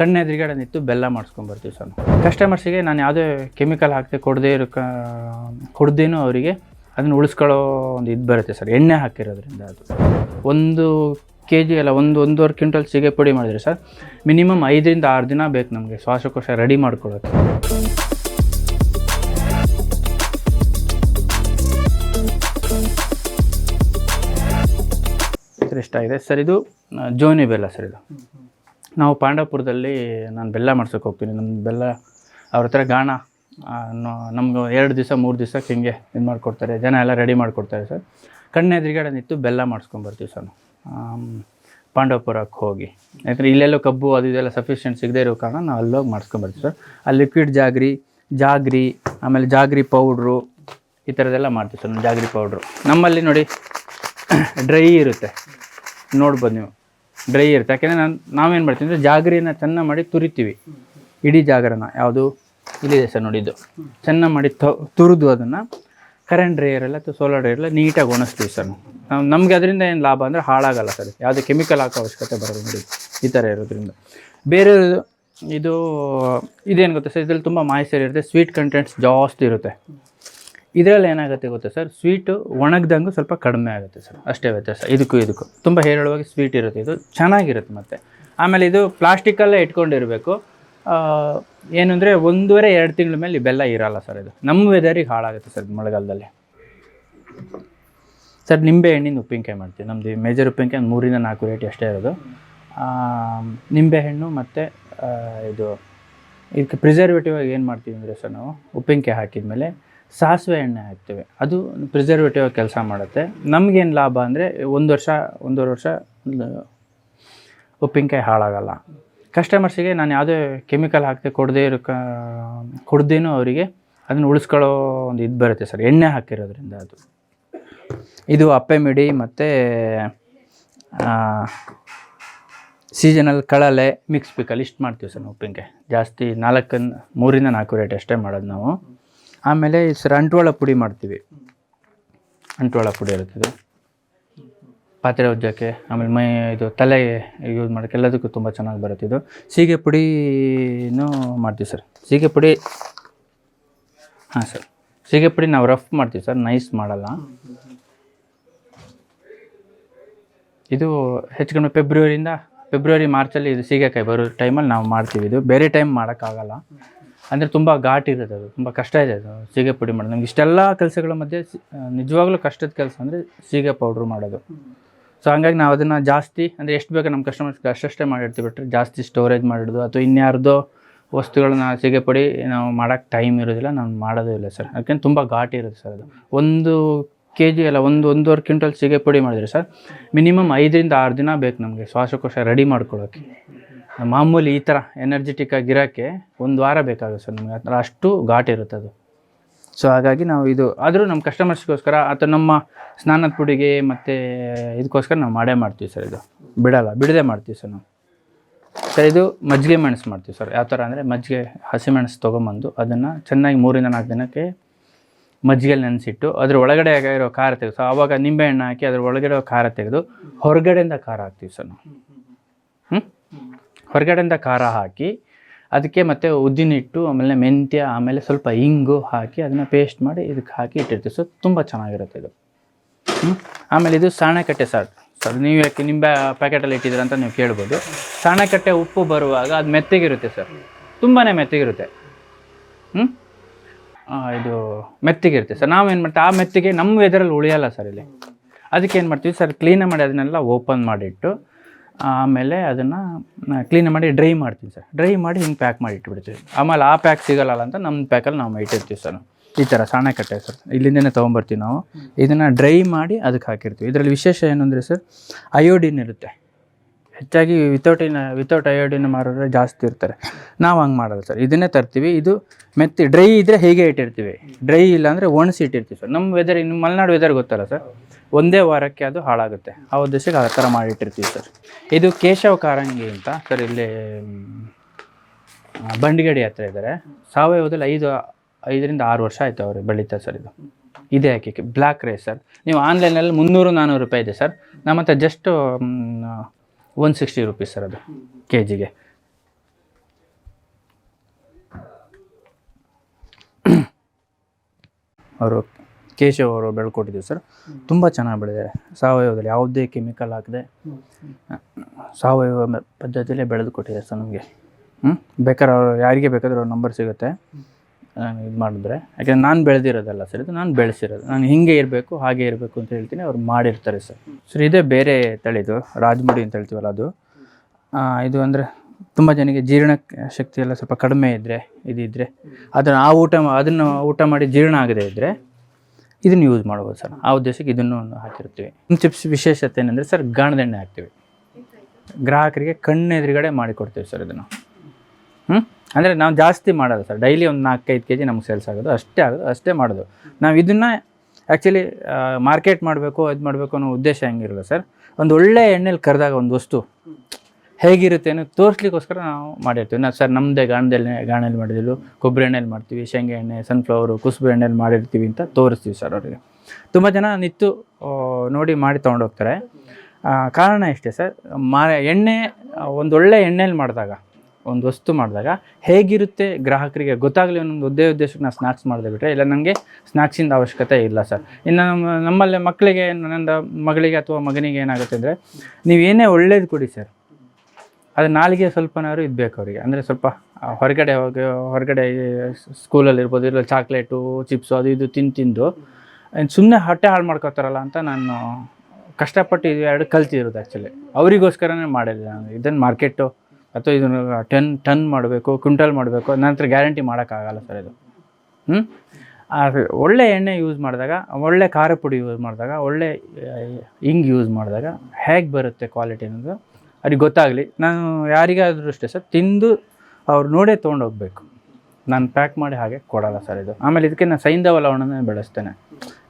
ಕಣ್ಣು ಎದುರುಗಡೆ ನಿಂತು ಬೆಲ್ಲ ಮಾಡಿಸ್ಕೊಂಬರ್ತೀವಿ ಸರ್. ಕಸ್ಟಮರ್ಸಿಗೆ ನಾನು ಯಾವುದೇ ಕೆಮಿಕಲ್ ಹಾಕದೆ ಕೊಡದೇ ಇರೋ ಕೊಡ್ದೇನೂ ಅವರಿಗೆ ಅದನ್ನು ಉಳಿಸ್ಕೊಳ್ಳೋ ಒಂದು ಇದು ಬರುತ್ತೆ ಸರ್, ಎಣ್ಣೆ ಹಾಕಿರೋದ್ರಿಂದ ಅದು. ಒಂದು ಕೆ ಜಿ ಅಲ್ಲ, ಒಂದು, ಒಂದೂವರೆ ಕ್ವಿಂಟಲ್ ಸೀಗೆ ಪುಡಿ ಮಾಡಿದ್ರೆ ಸರ್, ಮಿನಿಮಮ್ ಐದರಿಂದ ಆರು ದಿನ ಬೇಕು ನಮಗೆ ಶ್ವಾಸಕೋಶ ರೆಡಿ ಮಾಡ್ಕೊಳ್ಳೋಕ್ಕೆ ಸರ್ ಇಷ್ಟ ಆಗಿದೆ ಸರ್, ಇದು ಜೋನಿ ಬೆಲ್ಲ ಸರ್ ಇದು. ನಾವು ಪಾಂಡವಪುರದಲ್ಲಿ ನಾನು ಬೆಲ್ಲ ಮಾಡ್ಸೋಕೆ ಹೋಗ್ತೀನಿ. ನಮ್ಮ ಬೆಲ್ಲ ಅವ್ರ ಹತ್ರ ಗಾಣ ನಮ್ಗೆ ಎರಡು ದಿವಸ, ಮೂರು ದಿವಸಕ್ಕೆ ಹಿಂಗೆ ಇದು ಮಾಡಿಕೊಡ್ತಾರೆ. ಜನ ಎಲ್ಲ ರೆಡಿ ಮಾಡಿಕೊಡ್ತಾರೆ ಸರ್. ಕಣ್ಣು ಎದುರುಗಡೆ ನಿಂತು ಬೆಲ್ಲ ಮಾಡಿಸ್ಕೊಂಬರ್ತೀವಿ ಸರ್. ಪಾಂಡವಪುರಕ್ಕೆ ಹೋಗಿ. ಯಾಕಂದರೆ ಇಲ್ಲೆಲ್ಲೋ ಕಬ್ಬು ಅದು ಇದೆಲ್ಲ ಸಫಿಷಿಯೆಂಟ್ ಸಿಗದೇ ಇರೋ ಕಾರಣ ನಾವು ಅಲ್ಲೋಗಿ ಮಾಡಿಸ್ಕೊಂಬರ್ತೀವಿ ಸರ್. ಆ ಲಿಕ್ವಿಡ್ ಜಾಗ್ರಿ ಜಾಗ್ರಿ, ಆಮೇಲೆ ಜಾಗ್ರಿ ಪೌಡ್ರು ಈ ಥರದ್ದೆಲ್ಲ ಮಾಡ್ತೀವಿ ಸರ್ ಜಾಗ್ರಿ ಪೌಡ್ರು ನಮ್ಮಲ್ಲಿ ನೋಡಿ ಡ್ರೈ ಇರುತ್ತೆ. ನೋಡ್ಬೋದು ನೀವು. ಡ್ರೈ ಇರುತ್ತೆ. ಯಾಕೆಂದರೆ ನಾನು ನಾವೇನು ಮಾಡ್ತೀವಿ ಅಂದರೆ ಜಾಗರಿನ ಚೆನ್ನಾಗಿ ಮಾಡಿ ತುರಿತೀವಿ. ಇಡೀ ಜಾಗರನ, ಯಾವುದು ಇಲ್ಲಿದೆ ಸರ್ ನೋಡಿದ್ದು. ಚೆನ್ನಾಗಿ ಮಾಡಿ ತುರಿದು ಅದನ್ನು ಕರೆಂಟ್ ಡ್ರೈಯರೆಲ್ಲ ಅಥವಾ ಸೋಲಾರ್ ಡ್ರೈಯರೆಲ್ಲ ನೀಟಾಗಿ ಒಣಸ್ತೀವಿ ಸರ್ ನಾವು. ನಮಗೆ ಅದರಿಂದ ಏನು ಲಾಭ ಅಂದರೆ ಹಾಳಾಗಲ್ಲ ಸರ್. ಯಾವುದೇ ಕೆಮಿಕಲ್ ಹಾಕೋ ಅವಶ್ಯಕತೆ ಬರೋದು ನೋಡಿ, ಈ ಥರ ಇರೋದ್ರಿಂದ. ಬೇರೆ ಇದು ಇದೇನು ಗೊತ್ತಾ ಸರ್? ಇದರಲ್ಲಿ ತುಂಬ ಮಾಯಿಶ್ಚರ್ ಇರುತ್ತೆ. ಸ್ವೀಟ್ ಕಂಟೆಂಟ್ಸ್ ಜಾಸ್ತಿ ಇರುತ್ತೆ. ಇದರಲ್ಲಿ ಏನಾಗುತ್ತೆ ಗೊತ್ತಾ ಸರ್? ಸ್ವೀಟು ಒಣಗ್ದಂಗೂ ಸ್ವಲ್ಪ ಕಡಿಮೆ ಆಗುತ್ತೆ ಸರ್. ಅಷ್ಟೇ ವ್ಯತ್ಯಾಸ. ಇದಕ್ಕೂ ಇದಕ್ಕೂ. ತುಂಬ ಹೇರಳವಾಗಿ ಸ್ವೀಟ್ ಇರುತ್ತೆ. ಇದು ಚೆನ್ನಾಗಿರುತ್ತೆ ಮತ್ತು. ಆಮೇಲೆ ಇದು ಪ್ಲಾಸ್ಟಿಕಲ್ಲೇ ಇಟ್ಕೊಂಡಿರಬೇಕು. ಏನು ಅಂದರೆ ಒಂದೂವರೆ, ಎರಡು ತಿಂಗಳ ಮೇಲೆ ಬೆಲ್ಲ ಇರಲ್ಲ ಸರ್ ಇದು. ನಮ್ಮ ವೆದರಿಗೆ ಹಾಳಾಗುತ್ತೆ ಸರ್ ಮಳೆಗಾಲದಲ್ಲಿ. ಸರ್, ನಿಂಬೆ ಹಣ್ಣಿನ ಉಪ್ಪಿನಕಾಯಿ ಮಾಡ್ತೀವಿ. ನಮ್ಮದು ಮೇಜರ್ ಉಪ್ಪಿನಕಾಯಿ ಮೂರಿಂದ ನಾಲ್ಕು ರೇಟ್ ಅಷ್ಟೇ ಇರೋದು. ನಿಂಬೆಹಣ್ಣು ಮತ್ತು ಇದು, ಇದಕ್ಕೆ ಪ್ರಿಸರ್ವೇಟಿವ್ ಆಗಿ ಏನು ಮಾಡ್ತೀವಿ ಅಂದರೆ ಸರ್ ನಾವು ಉಪ್ಪಿನಕಾಯಿ ಹಾಕಿದ್ಮೇಲೆ ಸಾಸಿವೆ ಎಣ್ಣೆ ಹಾಕ್ತೇವೆ. ಅದು ಪ್ರಿಸರ್ವೇಟಿವ್ ಕೆಲಸ ಮಾಡುತ್ತೆ. ನಮಗೇನು ಲಾಭ ಅಂದರೆ ಒಂದು ವರ್ಷ, ಒಂದೂವರೆ ವರ್ಷ ಉಪ್ಪಿನಕಾಯಿ ಹಾಳಾಗಲ್ಲ. ಕಸ್ಟಮರ್ಸಿಗೆ ನಾನು ಯಾವುದೇ ಕೆಮಿಕಲ್ ಹಾಕದೆ ಕೊಡದೇ ಇರೋ ಕ, ಕೊಡ್ದೇನೂ ಅವರಿಗೆ ಅದನ್ನು ಉಳಿಸ್ಕೊಳ್ಳೋ ಒಂದು ಇದು ಬರುತ್ತೆ ಸರ್. ಎಣ್ಣೆ ಹಾಕಿರೋದ್ರಿಂದ ಅದು. ಇದು ಅಪ್ಪೆ ಮಿಡಿ ಮತ್ತು ಸೀಸನಲ್ ಕಳಲೆ ಮಿಕ್ಸ್ ಪಿಕಲ್ ಇಷ್ಟು ಮಾಡ್ತೀವಿ ಸರ್ ನಾವು ಉಪ್ಪಿನಕಾಯಿ. ಜಾಸ್ತಿ ನಾಲ್ಕನ್ನು ಮೂರಿಂದ ನಾಲ್ಕು ರೇಟ್ ಅಷ್ಟೇ ಮಾಡೋದು ನಾವು. ಆಮೇಲೆ ಸರ್ ಅಂಟ್ವಾಳ ಪುಡಿ ಮಾಡ್ತೀವಿ. ಅಂಟ್ವಾಳ ಪುಡಿ ಇರುತ್ತೆ ಇದು ಪಾತ್ರೆ ಉಜ್ಜೋಕ್ಕೆ, ಆಮೇಲೆ ಮೈ ಇದು ತಲೆ ಯೂಸ್ ಮಾಡೋಕ್ಕೆ ಎಲ್ಲದಕ್ಕೂ ತುಂಬ ಚೆನ್ನಾಗಿ ಬರುತ್ತೆ ಇದು. ಸೀಗೆ ಪುಡಿನೂ ಮಾಡ್ತೀವಿ ಸರ್. ಸೀಗೆ ಪುಡಿ ಹಾಂ ಸರ್. ಸೀಗೆ ಪುಡಿ ನಾವು ರಫ್ ಮಾಡ್ತೀವಿ ಸರ್ ನೈಸ್ ಮಾಡಲ್ಲ. ಇದು ಹೆಚ್ಚು ಕಡಿಮೆ ಫೆಬ್ರವರಿಯಿಂದ ಫೆಬ್ರವರಿ ಮಾರ್ಚಲ್ಲಿ ಇದು ಸೀಗೆಕಾಯಿ ಬರೋ ಟೈಮಲ್ಲಿ ನಾವು ಮಾಡ್ತೀವಿ ಇದು. ಬೇರೆ ಟೈಮ್ ಮಾಡೋಕ್ಕಾಗಲ್ಲ. ಅಂದರೆ ತುಂಬ ಘಾಟ್ ಇರುತ್ತೆ ಅದು, ತುಂಬ ಕಷ್ಟ ಇದೆ ಅದು, ಸೀಗೆ ಪುಡಿ ಮಾಡೋದು. ನಮ್ಗೆ ಇಷ್ಟೆಲ್ಲ ಕೆಲಸಗಳ ಮಧ್ಯೆ ನಿಜವಾಗ್ಲೂ ಕಷ್ಟದ ಕೆಲಸ ಅಂದರೆ ಸೀಗೆ ಪೌಡ್ರ್ ಮಾಡೋದು. ಸೊ ಹಂಗಾಗಿ ನಾವು ಅದನ್ನು ಜಾಸ್ತಿ, ಅಂದರೆ ಎಷ್ಟು ಬೇಕೋ ನಮ್ಮ ಕಸ್ಟಮರ್ಸ್ಗೆ ಅಷ್ಟಷ್ಟೇ ಮಾಡಿರ್ತೀವಿ ಬಿಟ್ಟರೆ ಜಾಸ್ತಿ ಸ್ಟೋರೇಜ್ ಮಾಡಿಡೋದು ಅಥವಾ ಇನ್ಯಾರ್ದೋ ವಸ್ತುಗಳನ್ನ ಸೀಗೆ ಪುಡಿ ನಾವು ಮಾಡೋಕ್ಕೆ ಟೈಮ್ ಇರೋದಿಲ್ಲ, ನಾನು ಮಾಡೋದೇ ಇಲ್ಲ ಸರ್. ಯಾಕೆಂದ್ರೆ ತುಂಬ ಘಾಟಿ ಇರುತ್ತೆ ಸರ್ ಅದು. ಒಂದು ಕೆ ಜಿ ಅಲ್ಲ, ಒಂದು, ಒಂದೂವರೆ ಕ್ವಿಂಟಲ್ ಸೀಗೆ ಪುಡಿ ಮಾಡಿದ್ರೆ ಸರ್, ಮಿನಿಮಮ್ ಐದರಿಂದ ಆರು ದಿನ ಬೇಕು ನಮಗೆ, ಶ್ವಾಸಕೋಶ ರೆಡಿ ಮಾಡ್ಕೊಳ್ಳೋಕ್ಕೆ ಮಾಮೂಲಿ ಈ ಥರ ಎನರ್ಜೆಟಿಕ್ ಆಗಿರೋಕ್ಕೆ ಒಂದು ವಾರ ಬೇಕಾಗುತ್ತೆ ಸರ್ ನಮಗೆ. ಆ ಥರ ಅಷ್ಟು ಘಾಟ್ ಇರುತ್ತೆ ಅದು. ಸೊ ಹಾಗಾಗಿ ನಾವು ಇದು, ಆದರೂ ನಮ್ಮ ಕಸ್ಟಮರ್ಸ್ಗೋಸ್ಕರ ಅಥವಾ ನಮ್ಮ ಸ್ನಾನದ ಪುಡಿಗೆ ಮತ್ತು ಇದಕ್ಕೋಸ್ಕರ ನಾವು ಮಾಡೇ ಮಾಡ್ತೀವಿ ಸರ್ ಇದು. ಬಿಡಲ್ಲ, ಬಿಡದೆ ಮಾಡ್ತೀವಿ ಸರ್ ನಾವು. ಸರ್, ಇದು ಮಜ್ಜಿಗೆ ಮೆಣಸು ಮಾಡ್ತೀವಿ ಸರ್. ಯಾವ ಥರ ಅಂದರೆ ಮಜ್ಜಿಗೆ ಹಸಿಮೆಣಸು ತೊಗೊಂಬಂದು ಅದನ್ನು ಚೆನ್ನಾಗಿ ಮೂರಿಂದ ನಾಲ್ಕು ದಿನಕ್ಕೆ ಮಜ್ಜಿಗೆಯಲ್ಲಿ ನೆನೆಸಿಟ್ಟು ಅದ್ರ ಒಳಗಡೆ ಇರೋ ಖಾರ ತೆಗೆದು ಸೊ ಆವಾಗ ನಿಂಬೆಹಣ್ಣು ಹಾಕಿ ಅದ್ರ ಒಳಗಡೆ ಖಾರ ತೆಗೆದು ಹೊರಗಡೆಯಿಂದ ಖಾರ ಹಾಕ್ತೀವಿ ಸರ್ ನಾವು. ಹೊರಗಡೆಯಿಂದ ಖಾರ ಹಾಕಿ, ಅದಕ್ಕೆ ಮತ್ತು ಉದ್ದಿನಿಟ್ಟು ಆಮೇಲೆ ಮೆಂತ್ಯ, ಆಮೇಲೆ ಸ್ವಲ್ಪ ಇಂಗು ಹಾಕಿ ಅದನ್ನು ಪೇಸ್ಟ್ ಮಾಡಿ ಇದಕ್ಕೆ ಹಾಕಿ ಇಟ್ಟಿರ್ತೀವಿ. ಸೊ ತುಂಬ ಚೆನ್ನಾಗಿರುತ್ತೆ ಇದು. ಆಮೇಲೆ ಇದು ಸಾಣೆಕಟ್ಟೆ ಸರ್. ಸರ್ ನೀವು ಯಾಕೆ ನಿಂಬೆ ಪ್ಯಾಕೆಟಲ್ಲಿ ಇಟ್ಟಿದ್ದೀರ ಅಂತ ನೀವು ಕೇಳ್ಬೋದು. ಸಾಣೆಕಟ್ಟೆ ಉಪ್ಪು ಬರುವಾಗ ಅದು ಮೆತ್ತಗಿರುತ್ತೆ ಸರ್. ತುಂಬಾ ಮೆತ್ತಗಿರುತ್ತೆ. ಹ್ಞೂ ಇದು ಮೆತ್ತಗಿರುತ್ತೆ ಸರ್. ನಾವೇನು ಮಾಡ್ತೀವಿ, ಆ ಮೆತ್ತಿಗೆ ನಮ್ಮ ವೆದರಲ್ಲಿ ಉಳಿಯಲ್ಲ ಸರ್ ಇಲ್ಲಿ. ಅದಕ್ಕೆ ಏನು ಮಾಡ್ತೀವಿ ಸರ್ ಕ್ಲೀನ್ ಮಾಡಿ ಅದನ್ನೆಲ್ಲ ಓಪನ್ ಮಾಡಿಟ್ಟು ಆಮೇಲೆ ಅದನ್ನು ಕ್ಲೀನ್ ಮಾಡಿ ಡ್ರೈ ಮಾಡ್ತೀನಿ ಸರ್. ಡ್ರೈ ಮಾಡಿ ಹಿಂಗೆ ಪ್ಯಾಕ್ ಮಾಡಿ ಇಟ್ಬಿಡ್ತೀವಿ. ಆಮೇಲೆ ಆ ಪ್ಯಾಕ್ ಸಿಗಲ್ಲ ಅಂತ ನಮ್ಮ ಪ್ಯಾಕಲ್ಲಿ ನಾವು ಇಟ್ಟಿರ್ತೀವಿ ಸರ್. ಈ ಥರ ಸಾಣೆಕಟ್ಟೆ ಸರ್. ಇಲ್ಲಿಂದನೇ ತೊಗೊಂಬರ್ತೀವಿ ನಾವು. ಇದನ್ನು ಡ್ರೈ ಮಾಡಿ ಅದಕ್ಕೆ ಹಾಕಿರ್ತೀವಿ. ಇದರಲ್ಲಿ ವಿಶೇಷ ಏನು ಅಂದರೆ ಸರ್ ಅಯೋಡಿನ್ ಇರುತ್ತೆ. ಹೆಚ್ಚಾಗಿ ವಿತೌಟ್ ಇನ್ ವಿತೌಟ್ ಅಯೋಡಿನ್ ಮಾರೋರೆ ಜಾಸ್ತಿ ಇರ್ತಾರೆ. ನಾವು ಹಂಗೆ ಮಾಡೋದು ಸರ್. ಇದನ್ನೇ ತರ್ತೀವಿ. ಇದು ಮೆತ್ತಿ ಡ್ರೈ ಇದ್ದರೆ ಹೇಗೆ ಇಟ್ಟಿರ್ತೀವಿ? ಡ್ರೈ ಇಲ್ಲ ಅಂದರೆ ಒಣಸಿ ಇಟ್ಟಿರ್ತೀವಿ ಸರ್. ನಮ್ಮ ವೆದರ್ ಇನ್ನು ಮಲೆನಾಡು ವೆದರ್ ಗೊತ್ತಲ್ಲ ಸರ್? ಒಂದೇ ವಾರಕ್ಕೆ ಅದು ಹಾಳಾಗುತ್ತೆ. ಆ ಉದ್ದೇಶಕ್ಕೆ ಆ ಥರ ಮಾಡಿಟ್ಟಿರ್ತೀವಿ ಸರ್. ಇದು ಕೇಶವ ಕಾರಂಗಿ ಅಂತ ಸರ್, ಇಲ್ಲಿ ಬಂಡ್ಗಡಿ ಹತ್ರ ಇದ್ದಾರೆ ಸಾವಯವದಲ್ಲಿ ಐದು, ಐದರಿಂದ ಆರು ವರ್ಷ ಆಯಿತು ಅವರು ಬೆಳೀತಾ ಸರ್ ಇದು. ಇದೇ ಹಾಕಿ ಬ್ಲ್ಯಾಕ್ ರೈಸ್ ಸರ್. ನೀವು ಆನ್ಲೈನಲ್ಲಿ ಮುನ್ನೂರು ನಾನ್ನೂರು ರೂಪಾಯಿ ಇದೆ ಸರ್. ನಮ್ಮ ಹತ್ರ just one sixty rupees sir ಅದು ಕೆ ಜಿಗೆ ಅವರು ಕೇಶವ್ ಅವರು ಬೆಳ್ಕೊಟ್ಟಿದ್ದೀವಿ ಸರ್. ತುಂಬ ಚೆನ್ನಾಗಿ ಬೆಳೆದಿದೆ ಸಾವಯವದಲ್ಲಿ ಯಾವುದೇ ಕೆಮಿಕಲ್ ಹಾಕದೆ ಸಾವಯವ ಪದ್ಧತಿಯಲ್ಲೇ ಬೆಳೆದು ಕೊಟ್ಟಿದ್ದಾರೆ ಸರ್ ನಮಗೆ. ಹ್ಞೂ ಬೇಕಾದ್ರೆ ಅವರು ಯಾರಿಗೆ ಬೇಕಾದರೂ ಅವ್ರ ನಂಬರ್ ಸಿಗುತ್ತೆ. ಇದು ಮಾಡಿದ್ರೆ. ಯಾಕೆಂದ್ರೆ ನಾನು ಬೆಳೆದಿರೋದಲ್ಲ ಸರ್ ಇದು ನಾನು ಬೆಳೆಸಿರೋದು. ನಾನು ಹಿಂಗೆ ಇರಬೇಕು ಹಾಗೆ ಇರಬೇಕು ಅಂತ ಹೇಳ್ತೀನಿ ಅವ್ರು ಮಾಡಿರ್ತಾರೆ ಸರ್. ಸರ್ ಇದೇ ಬೇರೆ ತಳಿದು ರಾಜ್ಮುಡಿ ಅಂತ ಹೇಳ್ತೀವಲ್ಲ ಅದು. ಇದು ಅಂದರೆ ತುಂಬ ಜನಕ್ಕೆ ಜೀರ್ಣ ಶಕ್ತಿ ಎಲ್ಲ ಸ್ವಲ್ಪ ಕಡಿಮೆ ಇದ್ದರೆ ಇದಿದ್ದರೆ ಅದನ್ನು ಆ ಊಟ ಅದನ್ನು ಊಟ ಮಾಡಿ ಜೀರ್ಣ ಆಗದೇ ಇದ್ದರೆ ಇದನ್ನು ಯೂಸ್ ಮಾಡ್ಬೋದು ಸರ್. ಆ ಉದ್ದೇಶಕ್ಕೆ ಇದನ್ನು ಹಾಕಿರ್ತೀವಿ ಚಿಪ್ಸ್ ವಿಶೇಷತೆ ಏನಂದರೆ ಸರ್, ಗಾಣದೆಣ್ಣೆ ಹಾಕ್ತೀವಿ. ಗ್ರಾಹಕರಿಗೆ ಕಣ್ಣೆದುರುಗಡೆ ಮಾಡಿಕೊಡ್ತೀವಿ ಸರ್ ಇದನ್ನು. ಹ್ಞೂ ಅಂದರೆ ನಾವು ಜಾಸ್ತಿ ಮಾಡೋದು ಸರ್. ಡೈಲಿ ಒಂದು ನಾಲ್ಕೈದು ಕೆ ಜಿ ನಮ್ಗೆ ಸೇಲ್ಸ್ ಆಗೋದು. ಅಷ್ಟೇ ಆಗೋದು, ಅಷ್ಟೇ ಮಾಡೋದು. ನಾವು ಇದನ್ನು ಆ್ಯಕ್ಚುಲಿ ಮಾರ್ಕೆಟ್ ಮಾಡಬೇಕು, ಇದು ಮಾಡಬೇಕು ಅನ್ನೋ ಉದ್ದೇಶ ಹೆಂಗಿರಲ್ಲ ಸರ್. ಒಂದು ಒಳ್ಳೆ ಎಣ್ಣೆಲಿ ಕರೆದಾಗ ಒಂದು ವಸ್ತು ಹೇಗಿರುತ್ತೆ ಅನ್ನೋ ತೋರಿಸ್ಲಿಕ್ಕೋಸ್ಕರ ನಾವು ಮಾಡಿರ್ತೀವಿ. ನಾವು ಸರ್ ನಮ್ಮದೇ ಗಾಣದಲ್ಲಿ, ಗಾಣಲ್ಲಿ ಮಾಡಿದ್ರು ಕೊಬ್ಬರಿ ಎಣ್ಣೆಲಿ ಮಾಡ್ತೀವಿ, ಶೇಂಗಾ ಎಣ್ಣೆ ಸನ್ಫ್ಲವರು ಕುಸುಬೆ ಎಣ್ಣೆಲಿ ಮಾಡಿರ್ತೀವಿ ಅಂತ ತೋರಿಸ್ತೀವಿ ಸರ್ ಅವರಿಗೆ. ತುಂಬ ಜನ ನಿತ್ತು ನೋಡಿ ಮಾಡಿ ತೊಗೊಂಡೋಗ್ತಾರೆ ಕಾರಣ ಇಷ್ಟೇ ಸರ್ ಮಾ ಎಣ್ಣೆ ಒಂದೊಳ್ಳೆ ಎಣ್ಣೆಲಿ ಮಾಡಿದಾಗ, ಒಂದು ವಸ್ತು ಮಾಡಿದಾಗ ಹೇಗಿರುತ್ತೆ ಗ್ರಾಹಕರಿಗೆ ಗೊತ್ತಾಗಲಿ ಅನ್ನೋ ಒದ್ದೇ ಉದ್ದೇಶಕ್ಕೆ ನಾನು ಸ್ನ್ಯಾಕ್ಸ್ ಮಾಡಿದೆ ಬಿಟ್ಟರೆ ಇಲ್ಲ ನನಗೆ ಸ್ನ್ಯಾಕ್ಸಿಂದ ಅವಶ್ಯಕತೆ ಇಲ್ಲ ಸರ್. ಇನ್ನು ನಮ್ಮ, ನಮ್ಮಲ್ಲಿ ಮಕ್ಕಳಿಗೆ ನನ್ನ ಮಗಳಿಗೆ ಅಥವಾ ಮಗನಿಗೆ ಏನಾಗುತ್ತೆ ಅಂದರೆ, ನೀವು ಏನೇ ಒಳ್ಳೇದು ಕೊಡಿ ಸರ್ ಅದು ನಾಲಿಗೆ ಸ್ವಲ್ಪನಾದ್ರು ಇದ್ಬೇಕು ಅವರಿಗೆ. ಅಂದರೆ ಸ್ವಲ್ಪ ಹೊರಗಡೆ ಹೋಗಿ, ಹೊರಗಡೆ ಸ್ಕೂಲಲ್ಲಿ ಇರ್ಬೋದು, ಇಲ್ಲ ಚಾಕ್ಲೇಟು, ಚಿಪ್ಸು, ಅದು ಇದು ತಿಂದು ತಿಂದು ಸುಮ್ಮನೆ ಹೊಟ್ಟೆ ಹಾಳು ಮಾಡ್ಕೋತಾರಲ್ಲ ಅಂತ ನಾನು ಕಷ್ಟಪಟ್ಟು ಇದು ಎರಡು ಕಲ್ತಿರೋದು ಆ್ಯಕ್ಚುಲಿ ಅವರಿಗೋಸ್ಕರನೇ ಮಾಡಿದೆ ನಾನು. ಇದನ್ನು ಮಾರ್ಕೆಟು ಅಥವಾ ಇದನ್ನು ಟನ್ ಟನ್ ಮಾಡಬೇಕು, ಕ್ವಿಂಟಲ್ ಮಾಡಬೇಕು, ನಂತರ ಗ್ಯಾರಂಟಿ ಮಾಡೋಕ್ಕಾಗಲ್ಲ ಸರ್ ಇದು. ಹ್ಞೂ ಒಳ್ಳೆ ಎಣ್ಣೆ ಯೂಸ್ ಮಾಡಿದಾಗ, ಒಳ್ಳೆ ಖಾರ ಪುಡಿ ಯೂಸ್ ಮಾಡಿದಾಗ, ಒಳ್ಳೆ ಹಿಂಗ್ ಯೂಸ್ ಮಾಡಿದಾಗ ಹೇಗೆ ಬರುತ್ತೆ ಕ್ವಾಲಿಟಿ ಅನ್ನೋದು ಅವ್ರಿಗೆ ಗೊತ್ತಾಗಲಿ. ನಾನು ಯಾರಿಗಾದರೂ ಅಷ್ಟೇ ಸರ್, ತಿಂದು ಅವ್ರು ನೋಡೇ ತೊಗೊಂಡೋಗ್ಬೇಕು ನಾನು ಪ್ಯಾಕ್ ಮಾಡಿ ಹಾಗೆ ಕೊಡಲ್ಲ ಸರ್ ಇದು. ಆಮೇಲೆ ಇದಕ್ಕೆ ನಾನು ಸೈಂಧವ ಲವಣನೇ ಬೆಳೆಸ್ತೇನೆ.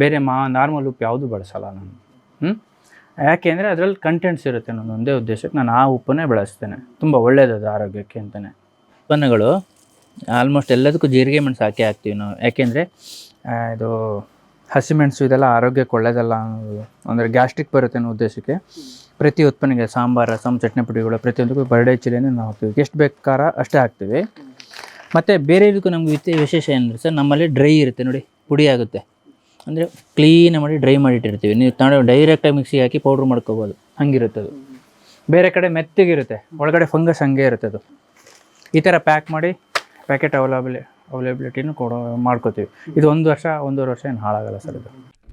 ಬೇರೆ ಮಾ ನಾರ್ಮಲ್ ಉಪ್ಪು ಯಾವುದೂ ಬಳಸಲ್ಲ ನಾನು. ಹ್ಞೂ ಯಾಕೆ ಅಂದರೆ ಅದರಲ್ಲಿ ಕಂಟೆಂಟ್ಸ್ ಇರುತ್ತೆ ನಾನು ಒಂದೇ ಉದ್ದೇಶಕ್ಕೆ ನಾನು ಆ ಉಪ್ಪನ್ನೇ ಬೆಳೆಸ್ತೇನೆ. ತುಂಬ ಒಳ್ಳೆಯದದು ಆರೋಗ್ಯಕ್ಕೆ ಅಂತಲೇ ಉತ್ಪನ್ನಗಳು ಆಲ್ಮೋಸ್ಟ್ ಎಲ್ಲದಕ್ಕೂ ಜೀರಿಗೆ ಮೆಣಸು ಹಾಕಿ ಹಾಕ್ತೀವಿ ನಾವು. ಯಾಕೆಂದರೆ ಇದು ಹಸಿಮೆಣಸು ಇದೆಲ್ಲ ಆರೋಗ್ಯಕ್ಕೆ ಒಳ್ಳೆಯದಲ್ಲ ಅಂದರೆ ಗ್ಯಾಸ್ಟ್ರಿಕ್ ಬರುತ್ತೆ ಅನ್ನೋ ಉದ್ದೇಶಕ್ಕೆ. ಪ್ರತಿ ಉತ್ಪನ್ನಗೆ ಸಾಂಬಾರು ರಸಮ್ ಚಟ್ನಿ ಪುಡಿಗಳು ಪ್ರತಿಯೊಂದಕ್ಕೂ ಬರ್ಡೇ ಚಿಲ್ಲಿನೇ ನಾವು ಹಾಕ್ತೀವಿ. ಎಷ್ಟು ಬೇಕಾರ ಅಷ್ಟೇ ಹಾಕ್ತೀವಿ. ಮತ್ತು ಬೇರೆ ಇದಕ್ಕೂ ನಮ್ಗೆ ವಿತೆ ವಿಶೇಷ ಏನಂದರೆ ಸರ್, ನಮ್ಮಲ್ಲಿ ಡ್ರೈ ಇರುತ್ತೆ ನೋಡಿ, ಪುಡಿ ಆಗುತ್ತೆ. ಅಂದರೆ ಕ್ಲೀನ್ ಮಾಡಿ ಡ್ರೈ ಮಾಡಿಟ್ಟಿರ್ತೀವಿ. ನೀವು ತಗೊಂಡು ಡೈರೆಕ್ಟಾಗಿ ಮಿಕ್ಸಿಗೆ ಹಾಕಿ ಪೌಡ್ರ್ ಮಾಡ್ಕೋಬೋದು. ಹಂಗಿರುತ್ತೆ ಅದು ಬೇರೆ ಕಡೆ ಮೆತ್ತಗಿರುತ್ತೆ. ಒಳಗಡೆ ಫಂಗಸ್ ಹಂಗೆ ಇರುತ್ತೆ ಅದು ಈ ಥರ ಪ್ಯಾಕ್ ಮಾಡಿ ಪ್ಯಾಕೆಟ್ ಅವೈಲಬಿಲಿ ಅವೈಲೇಬಿಲಿಟಿನೂ ಕೊಡೋ ಮಾಡ್ಕೋತೀವಿ. ಇದು ಒಂದು ವರ್ಷ, ಒಂದೂವರೆ ವರ್ಷ ಏನು ಹಾಳಾಗಲ್ಲ ಸರ್ ಇದು.